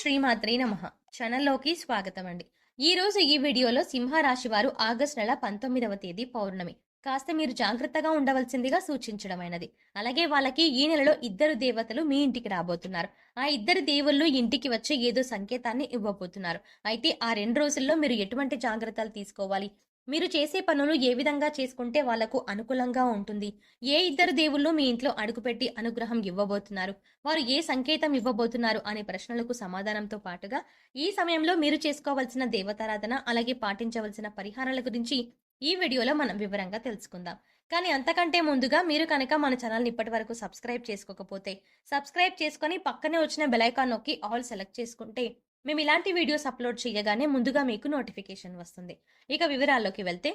శ్రీమాత్రే నమ. ఛానల్లోకి స్వాగతం అండి ఈ రోజు ఈ వీడియోలో సింహరాశి వారు ఆగస్టు నెల పంతొమ్మిదవ తేదీ పౌర్ణమి. కాస్త మీరు జాగ్రత్తగా ఉండవలసిందిగా సూచించడమైనది. అలాగే వాళ్ళకి ఈ నెలలో ఇద్దరు దేవతలు మీ ఇంటికి రాబోతున్నారు. ఆ ఇద్దరు దేవుళ్ళు ఇంటికి వచ్చే ఏదో సంకేతాన్ని ఇవ్వబోతున్నారు. అయితే ఆ రెండు రోజుల్లో మీరు ఎటువంటి జాగ్రత్తలు తీసుకోవాలి? మీరు చేసే పనులు ఏ విధంగా చేసుకుంటే వాళ్ళకు అనుకూలంగా ఉంటుంది? ఏ ఇద్దరు దేవుళ్ళు మీ ఇంట్లో అడుగుపెట్టి అనుగ్రహం ఇవ్వబోతున్నారు? వారు ఏ సంకేతం ఇవ్వబోతున్నారు అనే ప్రశ్నలకు సమాధానంతో పాటుగా ఈ సమయంలో మీరు చేసుకోవాల్సిన దేవతారాధన అలాగే పాటించవలసిన పరిహారాల గురించి ఈ వీడియోలో మనం వివరంగా తెలుసుకుందాం. కానీ అంతకంటే ముందుగా మీరు కనుక మన ఛానల్ని ఇప్పటి వరకు సబ్స్క్రైబ్ చేసుకోకపోతే సబ్స్క్రైబ్ చేసుకొని పక్కనే వచ్చిన బెలైకాన్ నొక్కి ఆల్ సెలెక్ట్ చేసుకుంటే మేము ఇలాంటి వీడియోస్ అప్లోడ్ చేయగానే ముందుగా మీకు నోటిఫికేషన్ వస్తుంది. ఇక వివరాల్లోకి వెళ్తే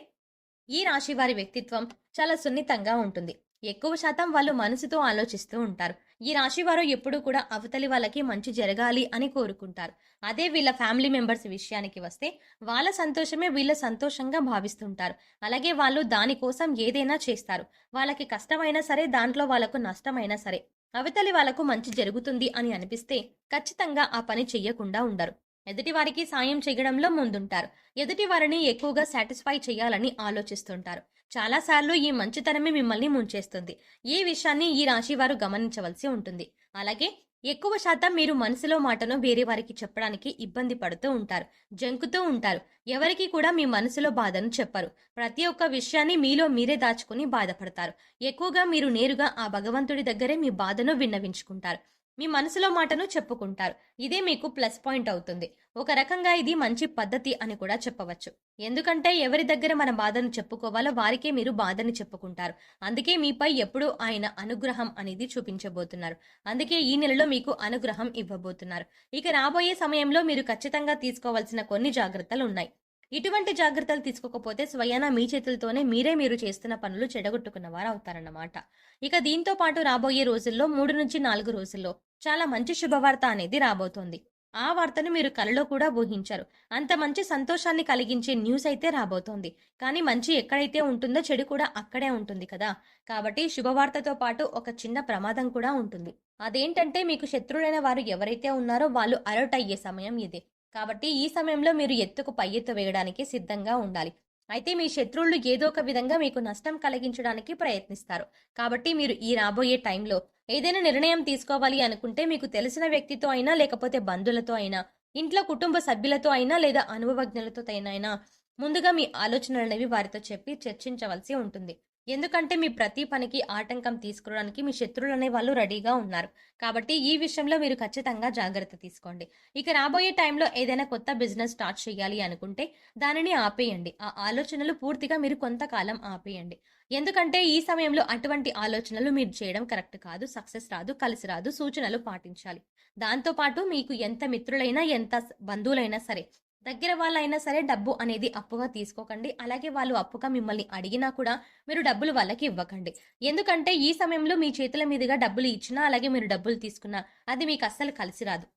ఈ రాశి వారి వ్యక్తిత్వం చాలా సున్నితంగా ఉంటుంది. ఎక్కువ శాతం వాళ్ళు మనసుతో ఆలోచిస్తూ ఉంటారు. ఈ రాశి వారు ఎప్పుడూ కూడా అవతలి వాళ్ళకి మంచి జరగాలి అని కోరుకుంటారు. అదే వీళ్ళ ఫ్యామిలీ మెంబర్స్ విషయానికి వస్తే వాళ్ళ సంతోషమే వీళ్ళ సంతోషంగా భావిస్తుంటారు. అలాగే వాళ్ళు దానికోసం ఏదైనా చేస్తారు. వాళ్ళకి కష్టమైనా సరే దాంట్లో వాళ్ళకు నష్టమైనా సరే అవతలి వాళ్ళకు మంచి జరుగుతుంది అని అనిపిస్తే ఖచ్చితంగా ఆ పని చెయ్యకుండా ఉండరు. ఎదుటివారికి సాయం చేయడంలో ముందుంటారు. ఎదుటి వారిని ఎక్కువగా సాటిస్ఫై చేయాలని ఆలోచిస్తుంటారు. చాలాసార్లు ఈ మంచితనమే మిమ్మల్ని ముంచేస్తుంది. ఈ విషయాన్ని ఈ రాశి వారు గమనించవలసి ఉంటుంది. అలాగే ఎక్కువ శాతం మీరు మనసులో మాటను వేరే వారికి చెప్పడానికి ఇబ్బంది పడుతూ ఉంటారు జంకుతూ ఉంటారు. ఎవరికి కూడా మీ మనసులో బాధను చెప్పరు. ప్రతి ఒక్క విషయాన్ని మీలో మీరే దాచుకుని బాధపడతారు. ఎక్కువగా మీరు నేరుగా ఆ భగవంతుడి దగ్గరే మీ బాధను విన్నవించుకుంటారు. మీ మనసులో మాటను చెప్పుకుంటారు. ఇదే మీకు ప్లస్ పాయింట్ అవుతుంది. ఒక రకంగా ఇది మంచి పద్ధతి అని కూడా చెప్పవచ్చు. ఎందుకంటే ఎవరి దగ్గర మన బాధను చెప్పుకోవాలో వారికే మీరు బాధని చెప్పుకుంటారు. అందుకే మీపై ఎప్పుడూ ఆయన అనుగ్రహం అనేది చూపించబోతున్నారు. అందుకే ఈ నెలలో మీకు అనుగ్రహం ఇవ్వబోతున్నారు. ఇక రాబోయే సమయంలో మీరు ఖచ్చితంగా తీసుకోవాల్సిన కొన్ని జాగ్రత్తలు ఉన్నాయి. ఇటువంటి జాగ్రత్తలు తీసుకోకపోతే స్వయాన మీ చేతులతోనే మీరే మీరు చేస్తున్న పనులు చెడగొట్టుకున్న వారు అవుతారన్నమాట ఇక దీంతో పాటు రాబోయే రోజుల్లో మూడు నుంచి నాలుగు రోజుల్లో చాలా మంచి శుభవార్త అనేది రాబోతోంది. ఆ వార్తను మీరు కలలో కూడా ఊహించారు. అంత మంచి సంతోషాన్ని కలిగించే న్యూస్ అయితే రాబోతోంది. కానీ మంచి ఎక్కడైతే ఉంటుందో చెడు కూడా అక్కడే ఉంటుంది కదా. కాబట్టి శుభవార్తతో పాటు ఒక చిన్న ప్రమాదం కూడా ఉంటుంది. అదేంటంటే మీకు శత్రువులైన వారు ఎవరైతే ఉన్నారో వాళ్ళు అలర్ట్ అయ్యే సమయం ఇది. కాబట్టి ఈ సమయంలో మీరు ఎత్తుకు పై ఎత్తు వేయడానికి సిద్ధంగా ఉండాలి. అయితే మీ శత్రువులు ఏదో ఒక విధంగా మీకు నష్టం కలిగించడానికి ప్రయత్నిస్తారు. కాబట్టి మీరు ఈ రాబోయే టైంలో ఏదైనా నిర్ణయం తీసుకోవాలి అనుకుంటే మీకు తెలిసిన వ్యక్తితో అయినా లేకపోతే బంధువులతో అయినా ఇంట్లో కుటుంబ సభ్యులతో అయినా లేదా అనుభవజ్ఞులతో అయినా ముందుగా మీ ఆలోచనలు అనేవి వారితో చెప్పి చర్చించవలసి ఉంటుంది. ఎందుకంటే మీ ప్రతి పనికి ఆటంకం తీసుకురావడానికి మీ శత్రువులు అనే వాళ్ళు రెడీగా ఉన్నారు. కాబట్టి ఈ విషయంలో మీరు ఖచ్చితంగా జాగ్రత్త తీసుకోండి. ఇక రాబోయే టైంలో ఏదైనా కొత్త బిజినెస్ స్టార్ట్ చేయాలి అనుకుంటే దానిని ఆపేయండి. ఆ ఆలోచనలు పూర్తిగా మీరు కొంతకాలం ఆపేయండి. ఎందుకంటే ఈ సమయంలో అటువంటి ఆలోచనలు మీరు చేయడం కరెక్ట్ కాదు సక్సెస్ రాదు కలిసి రాదు సూచనలు పాటించాలి. దాంతోపాటు మీకు ఎంత మిత్రులైనా ఎంత బంధువులైనా సరే దగ్గర వాళ్ళైనా సరే డబ్బు అనేది అప్పుగా తీసుకోకండి. అలాగే వాళ్ళు అప్పుగా మిమ్మల్ని అడిగినా కూడా మీరు డబ్బులు వాళ్ళకి ఇవ్వకండి. ఎందుకంటే ఈ సమయంలో మీ చేతుల మీదుగా డబ్బులు ఇచ్చినా అలాగే మీరు డబ్బులు తీసుకున్నా అది మీకు అస్సలు కలిసి రాదు.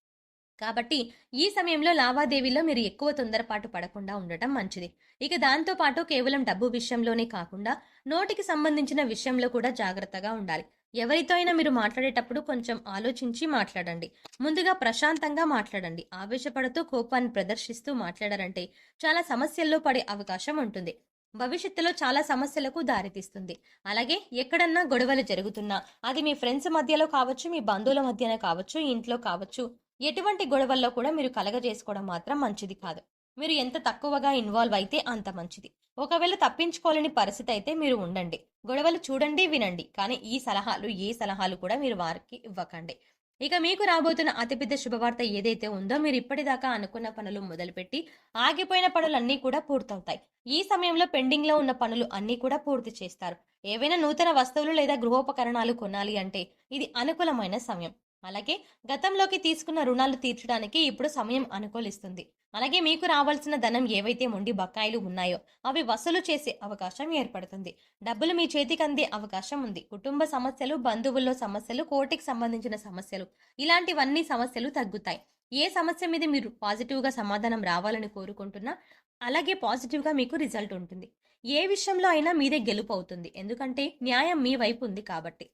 కాబట్టి ఈ సమయంలో లావాదేవీలో మీరు ఎక్కువ తొందరపాటు పడకుండా ఉండటం మంచిది. ఇక దాంతో పాటు కేవలం డబ్బు విషయంలోనే కాకుండా నోటికి సంబంధించిన విషయంలో కూడా జాగ్రత్తగా ఉండాలి. ఎవరితో అయినా మీరు మాట్లాడేటప్పుడు కొంచెం ఆలోచించి మాట్లాడండి. ముందుగా ప్రశాంతంగా మాట్లాడండి. ఆవేశపడుతూ కోపాన్ని ప్రదర్శిస్తూ మాట్లాడారంటే చాలా సమస్యల్లో పడే అవకాశం ఉంటుంది. భవిష్యత్తులో చాలా సమస్యలకు దారితీస్తుంది. అలాగే ఎక్కడన్నా గొడవలు జరుగుతున్నా అది మీ ఫ్రెండ్స్ మధ్యలో కావచ్చు మీ బంధువుల మధ్యన కావచ్చు ఇంట్లో కావచ్చు ఎటువంటి గొడవల్లో కూడా మీరు కలగజేసుకోవడం మాత్రం మంచిది కాదు. మీరు ఎంత తక్కువగా ఇన్వాల్వ్ అయితే అంత మంచిది. ఒకవేళ తప్పించుకోలేని పరిస్థితి అయితే మీరు ఉండండి. గొడవలు చూడండి వినండి. కానీ ఈ సలహాలు ఏ సలహాలు కూడా మీరు వారికి ఇవ్వకండి. ఇక మీకు రాబోతున్న అతిపెద్ద శుభవార్త ఏదైతే ఉందో మీరు ఇప్పటిదాకా అనుకున్న పనులు మొదలుపెట్టి ఆగిపోయిన పనులన్నీ కూడా పూర్తవుతాయి. ఈ సమయంలో పెండింగ్లో ఉన్న పనులు అన్నీ కూడా పూర్తి చేస్తారు. ఏవైనా నూతన వస్తువులు లేదా గృహోపకరణాలు కొనాలి అంటే ఇది అనుకూలమైన సమయం. అలాగే గతంలోకి తీసుకున్న రుణాలు తీర్చడానికి ఇప్పుడు సమయం అనుకూలిస్తుంది. అలాగే మీకు రావాల్సిన ధనం ఏవైతే మొండి బకాయిలు ఉన్నాయో అవి వసూలు చేసే అవకాశం ఏర్పడుతుంది. డబ్బులు మీ చేతికి అందే అవకాశం ఉంది. కుటుంబ సమస్యలు బంధువుల్లో సమస్యలు కోర్టుకి సంబంధించిన సమస్యలు ఇలాంటివన్నీ సమస్యలు తగ్గుతాయి. ఏ సమస్య మీద మీరు పాజిటివ్గా సమాధానం రావాలని కోరుకుంటున్నా అలాగే పాజిటివ్గా మీకు రిజల్ట్ ఉంటుంది. ఏ విషయంలో అయినా మీదే గెలుపు అవుతుంది. ఎందుకంటే న్యాయం మీ వైపు ఉంది కాబట్టి.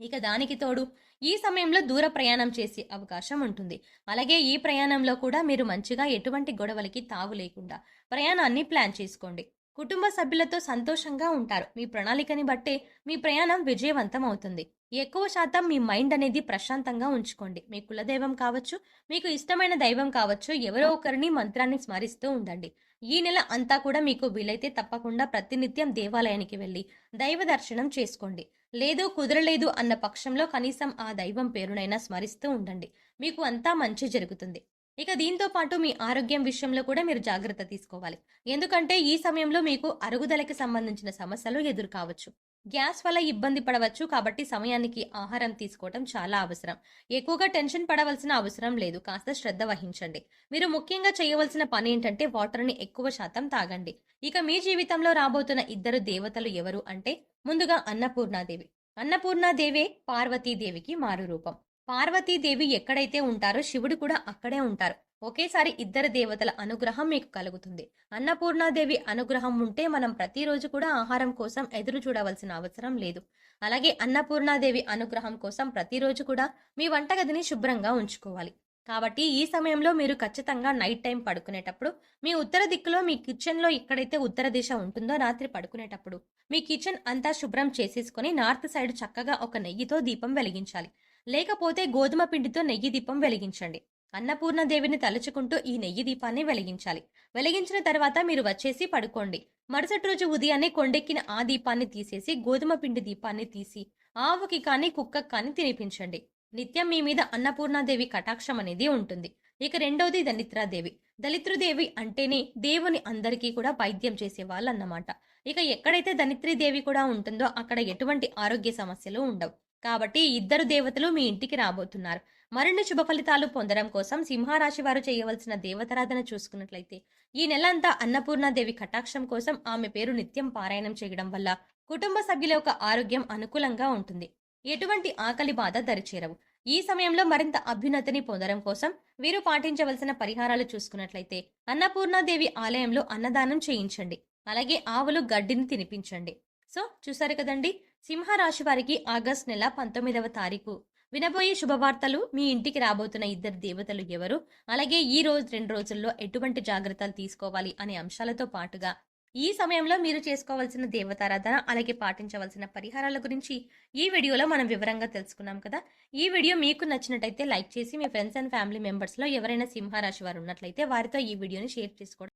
ఇక దానికి తోడు ఈ సమయంలో దూర ప్రయాణం చేసే అవకాశం ఉంటుంది. అలాగే ఈ ప్రయాణంలో కూడా మీరు మంచిగా ఎటువంటి గొడవలకి తావు లేకుండా ప్రయాణాన్ని ప్లాన్ చేసుకోండి. కుటుంబ సభ్యులతో సంతోషంగా ఉంటారు. మీ ప్రణాళికని బట్టే మీ ప్రయాణం విజయవంతం అవుతుంది. ఎక్కువ శాతం మీ మైండ్ అనేది ప్రశాంతంగా ఉంచుకోండి. మీ కులదైవం కావచ్చు మీకు ఇష్టమైన దైవం కావచ్చు ఎవరో ఒకరిని మంత్రాన్ని స్మరిస్తూ ఉండండి. ఈ నెల అంతా కూడా మీకు వీలైతే తప్పకుండా ప్రతినిత్యం దేవాలయానికి వెళ్ళి దైవ దర్శనం చేసుకోండి. లేదు కుదరలేదు అన్న పక్షంలో కనీసం ఆ దైవం పేరునైనా స్మరిస్తూ ఉండండి. మీకు అంతా మంచి జరుగుతుంది. ఇక దీంతో పాటు మీ ఆరోగ్యం విషయంలో కూడా మీరు జాగ్రత్త తీసుకోవాలి. ఎందుకంటే ఈ సమయంలో మీకు అరుగుదలకి సంబంధించిన సమస్యలు ఎదురు కావచ్చు గ్యాస్ వల్ల ఇబ్బంది పడవచ్చు కాబట్టి సమయానికి ఆహారం తీసుకోవటం చాలా అవసరం. ఎక్కువగా టెన్షన్ పడవలసిన అవసరం లేదు. కాస్త శ్రద్ధ వహించండి. మీరు ముఖ్యంగా చేయవలసిన పని ఏంటంటే వాటర్ని ఎక్కువ శాతం తాగండి. ఇక మీ జీవితంలో రాబోతున్న ఇద్దరు దేవతలు ఎవరు అంటే ముందుగా అన్నపూర్ణాదేవి. అన్నపూర్ణాదేవే పార్వతీదేవికి మారు రూపం. పార్వతీదేవి ఎక్కడైతే ఉంటారో శివుడు కూడా అక్కడే ఉంటారు. ఒకేసారి ఇద్దరు దేవతల అనుగ్రహం మీకు కలుగుతుంది. అన్నపూర్ణాదేవి అనుగ్రహం ఉంటే మనం ప్రతిరోజు కూడా ఆహారం కోసం ఎదురు చూడవలసిన అవసరం లేదు. అలాగే అన్నపూర్ణాదేవి అనుగ్రహం కోసం ప్రతిరోజు కూడా మీ వంటగదిని శుభ్రంగా ఉంచుకోవాలి. కాబట్టి ఈ సమయంలో మీరు ఖచ్చితంగా నైట్ టైం పడుకునేటప్పుడు మీ ఉత్తర దిక్కులో మీ కిచెన్లో ఎక్కడైతే ఉత్తర దిశ ఉంటుందో రాత్రి పడుకునేటప్పుడు మీ కిచెన్ అంతా శుభ్రం చేసేసుకొని నార్త్ సైడ్ చక్కగా ఒక నెయ్యితో దీపం వెలిగించాలి. లేకపోతే గోధుమ పిండితో నెయ్యి దీపం వెలిగించండి. అన్నపూర్ణ దేవిని తలుచుకుంటూ ఈ నెయ్యి దీపాన్ని వెలిగించాలి. వెలిగించిన తర్వాత మీరు వచ్చేసి పడుకోండి. మరుసటి రోజు ఉదయాన్నే కొండెక్కిన ఆ దీపాన్ని తీసేసి గోధుమ పిండి దీపాన్ని తీసి ఆవుకి కానీ కుక్కకి కానీ తినిపించండి. నిత్యం మీ మీద అన్నపూర్ణాదేవి కటాక్షం అనేది ఉంటుంది. ఇక రెండవది దళిత్రాదేవి దళిత్రుదేవి అంటేనే దేవుని అందరికీ కూడా వైద్యం చేసేవాళ్ళు అన్నమాట ఇక ఎక్కడైతే దళిత్రీదేవి కూడా ఉంటుందో అక్కడ ఎటువంటి ఆరోగ్య సమస్యలు ఉండవు. కాబట్టి ఇద్దరు దేవతలు మీ ఇంటికి రాబోతున్నారు. మరిన్ని శుభ ఫలితాలు పొందడం కోసం సింహరాశి వారు చేయవలసిన దేవతారాధన చూసుకున్నట్లయితే ఈ నెలంతా అన్నపూర్ణాదేవి కటాక్షం కోసం ఆమె పేరు నిత్యం పారాయణం చేయడం వల్ల కుటుంబ సభ్యుల యొక్క ఆరోగ్యం అనుకూలంగా ఉంటుంది. ఎటువంటి ఆకలి బాధ దరిచేరవు. ఈ సమయంలో మరింత అభ్యున్నతిని పొందడం కోసం వీరు పాటించవలసిన పరిహారాలు చూసుకున్నట్లయితే అన్నపూర్ణాదేవి ఆలయంలో అన్నదానం చేయించండి. అలాగే ఆవులు గడ్డిని తినిపించండి. సో చూసారు కదండి? సింహరాశి వారికి ఆగస్ట్ నెల పంతొమ్మిదవ తారీఖు వినబోయే శుభవార్తలు మీ ఇంటికి రాబోతున్న ఇద్దరు దేవతలు ఎవరు? అలాగే ఈ రోజు రెండు రోజుల్లో ఎటువంటి జాగ్రత్తలు తీసుకోవాలి అనే అంశాలతో పాటుగా ఈ సమయంలో మీరు చేసుకోవాల్సిన దేవతారాధన అలాగే పాటించవలసిన పరిహారాల గురించి ఈ వీడియోలో మనం వివరంగా తెలుసుకున్నాం కదా. ఈ వీడియో మీకు నచ్చినట్టయితే లైక్ చేసి మీ ఫ్రెండ్స్ అండ్ ఫ్యామిలీ మెంబర్స్లో ఎవరైనా సింహరాశి వారు ఉన్నట్లయితే వారితో ఈ వీడియోని షేర్ చేసుకోవడం